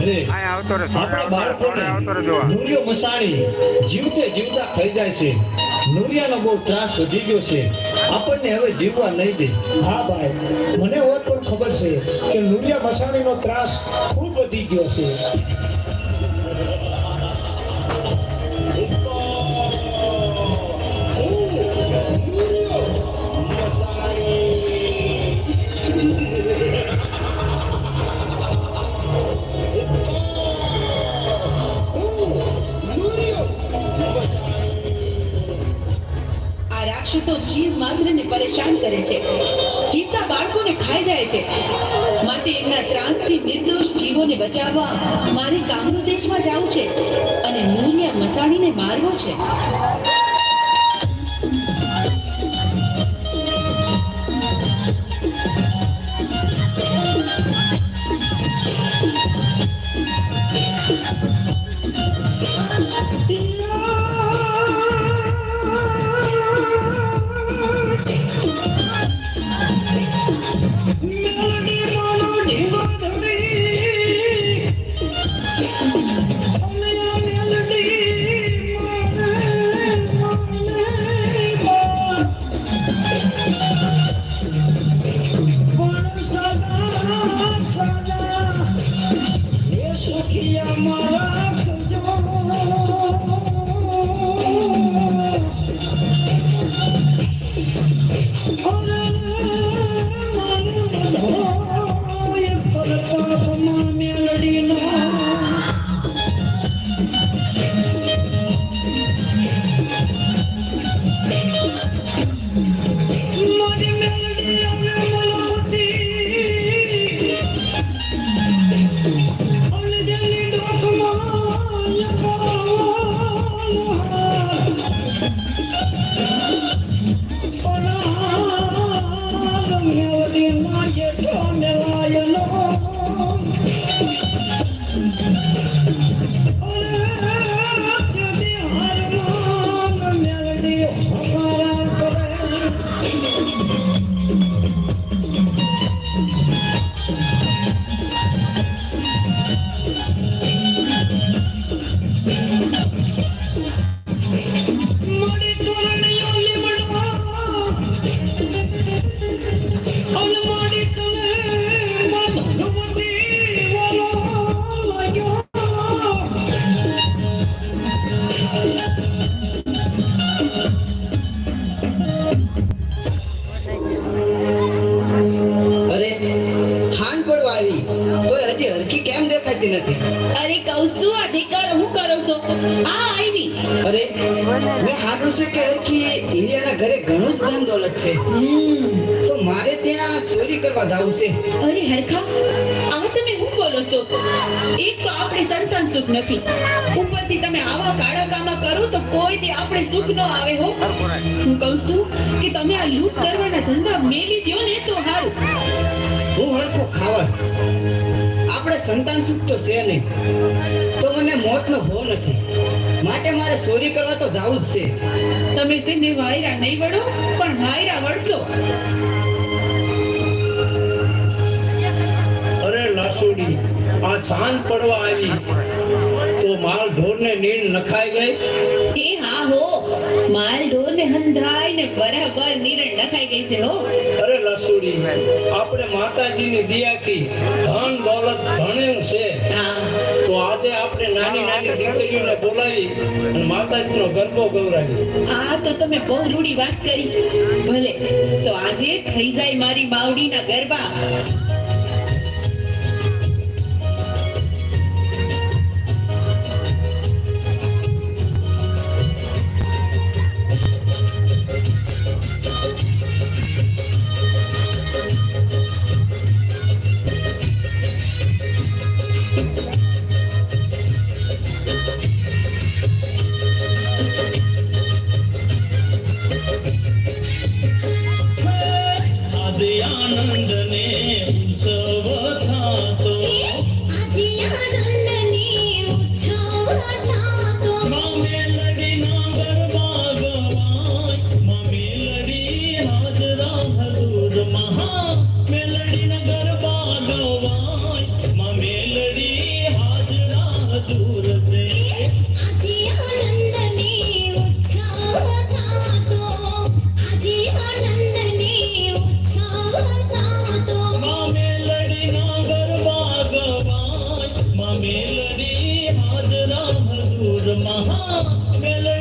આપણા આવતો બાળકોને નુરિયો મસાણી જીવતે જીવતા ખાઈ જાય છે. નુરિયાનો બહુ ત્રાસ વધી ગયો છે. આપણને હવે જીવવા નહીં દે. હા ભાઈ મને હોત પણ ખબર છે કે નુરિયા મસાણીનો ત્રાસ ખૂબ વધી ગયો છે. આ રાક્ષસો જીવ માત્રને પરેશાન કરે છે. જીવતા બાળકોને ખાઈ જાય છે. માટે એમના ત્રાસથી નિર્દોષ જીવોને બચાવવા મારે કામરૂ દેશમાં જવું છે અને નૂરિયા મસાણીને મારવો છે. અરે પડવા આવી તોય હજી હરખી કેમ દેખાતી નથી? અરે કહું છું આ દીકરો હું કરું છું? આ આવી. અરે મેં સાંભળ્યું છે કે હરખી હિરિયાના ઘરે ઘણું જ ધન દોલત છે. તો મારે ત્યાં ચોરી કરવા જવું છે. અરે હરખા આ છો એક તો આપણે સંતાન સુખ નથી. ઉપરથી તમે આવા કાળા કામા કરો તો કોઈ દી આપણે સુખ ન આવે હો. હું કહું છું કે તમે આ લૂંટ કરવાના ધંધા મેલી દ્યો ને તો સારું હું હરખો ખાવડ આપણે સંતાન સુખ તો છે નહીં. તો મને મોતનો ભો નથી. માટે મારે ચોરી કરવા તો જવું જ છે. તમે છે ને વાયરા નહીં વળો પણ વાયરા વળશો. અરે લાસુડી આ સાંજ પડવા આવી. તો માલ ઢોરને નીંદ નખાઈ ગઈ? એ હા હો માલ ઢોર ને હંધાઈ ને બરાબર નિરણ નખાઈ ગઈ છે હો. અરે લસુડી આપણે માતાજીની દયાથી ધન દોલત ભણ્યું છે. તો આજે આપણે નાની નાની દીકરીઓને બોલાવી અને માતાજીનો ગરબો ગવરાવી આ તો તમે બહુ રૂડી વાત કરી. ભલે તો આજે થઈ જાય મારી માવડીના garba. melody, Hazra Hazur Maha melody.